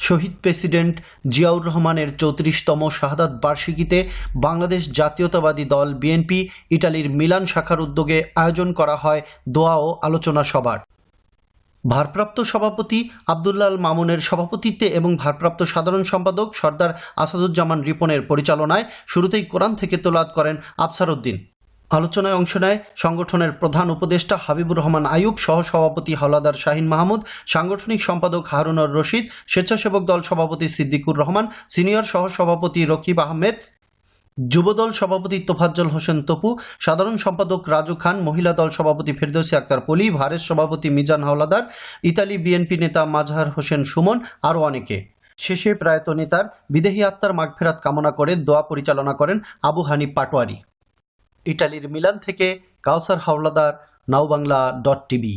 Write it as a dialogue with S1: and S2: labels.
S1: শহীদ president Ziaur রহমানের চৌত্রিশতম শাহাদাত বার্ষিকীতে বাংলাদেশ জাতীয়তাবাদী দল বিএনপি ইটালির মিলান শাখার উদ্যোগে আয়োজন করা হয় দোয়া ও আলোচনা সভার। ভারপ্রাপ্ত সভাপতি আবদুল্লাল মামুনের সভাপতিত্বে এবং ভারপ্রাপ্ত সাধারণ সম্পাদক সর্দার আসাদুজ্জামান রিপনের পরিচালনায় শুরুতেই কোরআন থেকে তোলাদ করেন আফসার উদ্দিন আলোচনায় অংশ নেয় সংগঠনের প্রধান উপদেষ্টা হাবিবুর রহমান আয়ুব সহসভাপতি হাওলাদার শাহিন মাহমুদ, সাংগঠনিক সম্পাদক হারুনর রশিদ, স্বেচ্ছাসেবক দল সভাপতি সিদ্দিকুর রহমান, সিনিয়র সহসভাপতি রকিব আহমেদ, যুবদল সভাপতি তোফাজ্জল হোসেন তপু, সাধারণ সম্পাদক রাজু খান, মহিলা দল সভাপতি ফেরদৌসি আক্তার পলি, ভারের সভাপতি মিজান হাওলাদার, ইতালি বিএনপি নেতা মাজহার হোসেন সুমন, আরও অনেকে। শেষে প্রয়াত নেতার বিদেহী আত্মার মাগফেরাত কামনা করে দোয়া পরিচালনা করেন আবু হানিফ পাটোয়ারি। ইটালির মিলান থেকে Kawsar Howlader now Bangla dot TV.